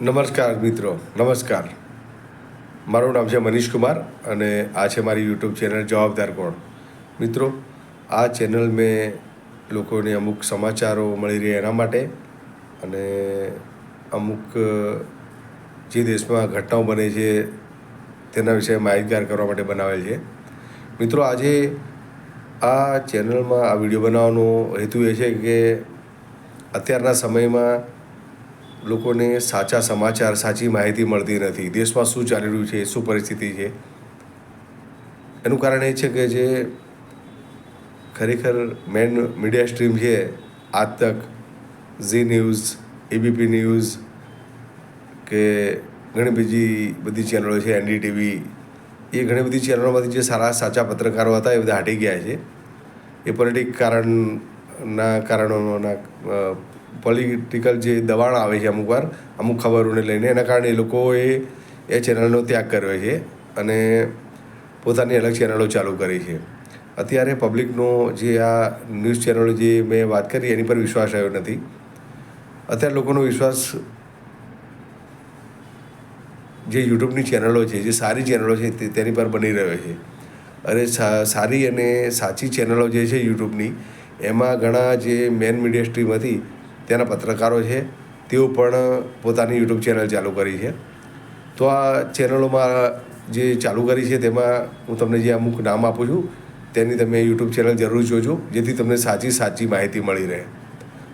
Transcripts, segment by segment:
નમસ્કાર મિત્રો, નમસ્કાર. મારું નામ છે મનીષ કુમાર અને આ છે મારી યુટ્યુબ ચેનલ જવાબદાર કોણ. મિત્રો, આ ચેનલ મેં લોકોને અમુક સમાચારો મળી રહે એના માટે અને અમુક, જે દેશમાં ઘટનાઓ બને છે તેના વિશે માહિતગાર કરવા માટે બનાવેલ છે. મિત્રો, આજે આ ચેનલમાં આ વીડિયો બનાવવાનો હેતુ એ છે કે અત્યારના સમયમાં લોકોને સાચા સમાચાર, સાચી માહિતી મળતી નથી. દેશમાં શું ચાલી રહ્યું છે, શું પરિસ્થિતિ છે? એનું કારણ એ છે કે જે ખરેખર મેન મીડિયા સ્ટ્રીમ છે, આજ તક ઝી ન્યૂઝ, એબીપી ન્યૂઝ કે ઘણી બીજી બધી ચેનલો છે, એનડીટીવી, એ ઘણી બધી ચેનલોમાંથી જે સારા સાચા પત્રકારો હતા, એ બધા હટી ગયા છે. એ પોલિટિક કારણના કારણોના પોલિટિકલ જે દબાણ આવે છે અમુક વાર, અમુક ખબરોને લઈને એના કારણે એ લોકોએ એ ચેનલનો ત્યાગ કર્યો છે અને પોતાની અલગ ચેનલો ચાલુ કરી છે. અત્યારે પબ્લિકનો જે આ ન્યૂઝ ચેનલો જે મેં વાત કરી એની પર વિશ્વાસ આવ્યો નથી. અત્યારે લોકોનો વિશ્વાસ જે યુટ્યુબની ચેનલો છે, જે સારી ચેનલો છે તેની પર બની રહ્યો છે. અરે સારી અને સાચી ચેનલો જે છે યુટ્યુબની એમાં ઘણા જે મેન મીડિયા સ્ટ્રીમમાંથી હતી, તેના પત્રકારો છે, તેઓ પણ પોતાની યુટ્યુબ ચેનલ ચાલુ કરી છે. તો આ ચેનલોમાં જે ચાલુ કરી છે, તેમાં હું તમને જે અમુક નામ આપું છું, તેની તમે યુટ્યુબ ચેનલ જરૂર જોજો, જેથી તમને સાચી સાચી માહિતી મળી રહે.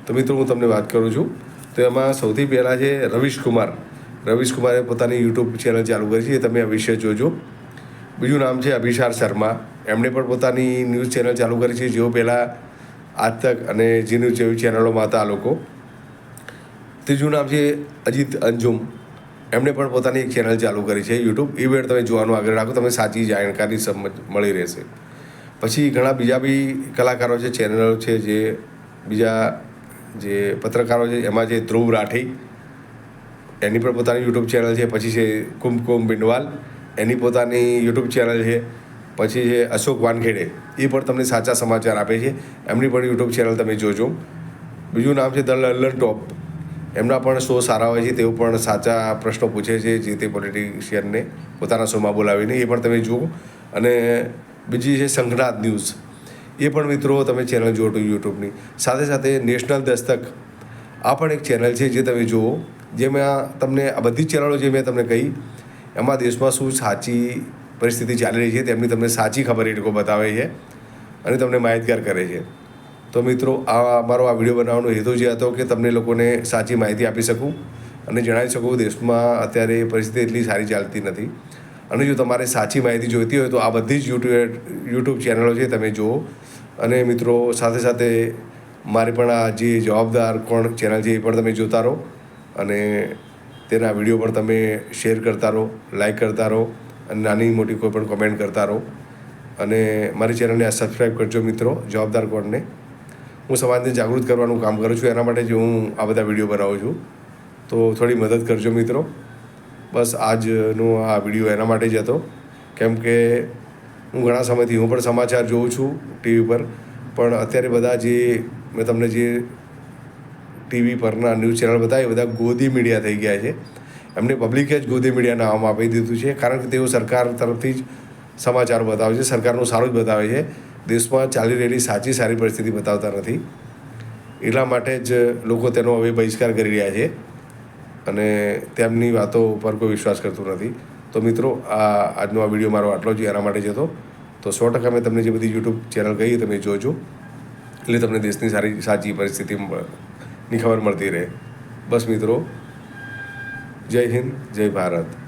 તો મિત્રો, હું તમને વાત કરું છું. તો એમાં સૌથી પહેલાં છે, રવિશ કુમાર. રવિશ કુમારે પોતાની યુટ્યુબ ચેનલ ચાલુ કરી છે તમે અવશ્ય જોજો. બીજું નામ છે અભિષાર શર્મા. એમણે પણ પોતાની ન્યૂઝ ચેનલ ચાલુ કરી છે, જેઓ પહેલાં આજ તક અને જી ન્યૂઝ જેવી ચેનલોમાં હતા આ લોકો, ત્રીજું નામ છે અજીત અંજુમ. એમણે પણ પોતાની એક ચેનલ ચાલુ કરી છે, યુટ્યુબ. એ વેળ તમે જોવાનું આગળ રાખો તમે સાચી જાણકારી સમજ મળી રહેશે. પછી ઘણા બીજા બી કલાકારો છે, ચેનલો છે, જે બીજા જે પત્રકારો છે, એમાં છે ધ્રુવ રાઠી, એની પણ પોતાની યુટ્યુબ ચેનલ છે, પછી છે કુમકુમ બિંડવાલ એની પોતાની યુટ્યુબ ચેનલ છે પછી છે અશોક વાનખેડે, એ પણ તમને સાચા સમાચાર આપે છે. એમની પણ યુટ્યુબ ચેનલ તમે જોજો. બીજું નામ છે ધ લલ્લન ટોપ. એમના પણ શો સારા હોય છે, તેઓ પણ સાચા પ્રશ્નો પૂછે છે, જે તે પોલિટિશિયનને પોતાના શોમાં બોલાવીને, એ પણ તમે જુઓ. અને બીજી છે સંઘનાથ ન્યૂઝ. એ પણ મિત્રો તમે ચેનલ જોજો યુટ્યુબની. સાથે સાથે નેશનલ દસ્તક. આ પણ એક ચેનલ છે જે તમે જુઓ. જેમાં તમને, આ બધી જ ચેનલો જે મેં તમને કહી, એમાં દેશમાં શું સાચી પરિસ્થિતિ ચાલી રહી છે, તેમની તમને સાચી ખબર એ લોકો બતાવે છે અને તમને માહિતગાર કરે છે. તો મિત્રો, આ મારો આ વીડિયો બનાવવાનો હેતુ જે હતો કે તમને લોકોને સાચી માહિતી આપી શકું અને જણાવી શકું, દેશમાં અત્યારે પરિસ્થિતિ એટલી સારી ચાલતી નથી. અને જો તમારે સાચી માહિતી જોઈતી હોય તો આ બધી જ યુટ્યુબ યુટ્યુબ ચેનલો છે તમે જુઓ. અને મિત્રો, સાથે સાથે મારી પણ આ જે જવાબદાર કોણ ચેનલ છે એ પણ તમે જોતા રહો અને તેના વીડિયો પણ તમે શેર કરતા રહો, લાઈક કરતા રહો. અને નાની મોટી કોઈ પણ કોમેન્ટ કરતા રહો. અને મારી ચેનલને સબસ્ક્રાઈબ કરજો મિત્રો, જવાબદાર કોણને હું સમાજને જાગૃત કરવાનું કામ કરું છું, એના માટે જ હું આ બધા વીડિયો બનાવું છું. તો થોડી મદદ કરજો મિત્રો. બસ આજનો આ વીડિયો એના માટે જ હતો. કેમ કે હું ઘણા સમયથી, હું પણ સમાચાર જોઉં છું ટીવી પર. પણ અત્યારે બધા જે, મેં તમને જે ટીવી પરના ન્યૂઝ ચેનલ બતાવી એ બધા ગોદી મીડિયા થઈ ગયા છે. એમને પબ્લિકે જ ગોદી મીડિયા નામ આપી દીધું છે. કારણ કે તેઓ સરકાર તરફથી જ સમાચાર બતાવે છે. સરકારનું સારું જ બતાવે છે. દેશમાં ચાલી રહેલી સાચી સારી પરિસ્થિતિ બતાવતા નથી. એટલા માટે જ લોકો તેનો હવે બહિષ્કાર કરી રહ્યા છે અને તેમની વાતો ઉપર કોઈ વિશ્વાસ કરતું નથી. તો મિત્રો, આ આજનો આ વીડિયો મારો આટલો જ. એના માટે જ હતો. તો સો ટકા મેં તમને જે બધી યુટ્યુબ ચેનલ કહી તમે જોજો. એટલે તમને દેશની સારી, સાચી પરિસ્થિતિ ની ખબર મળતી રહે. બસ મિત્રો જય હિન્દ જય ભારત.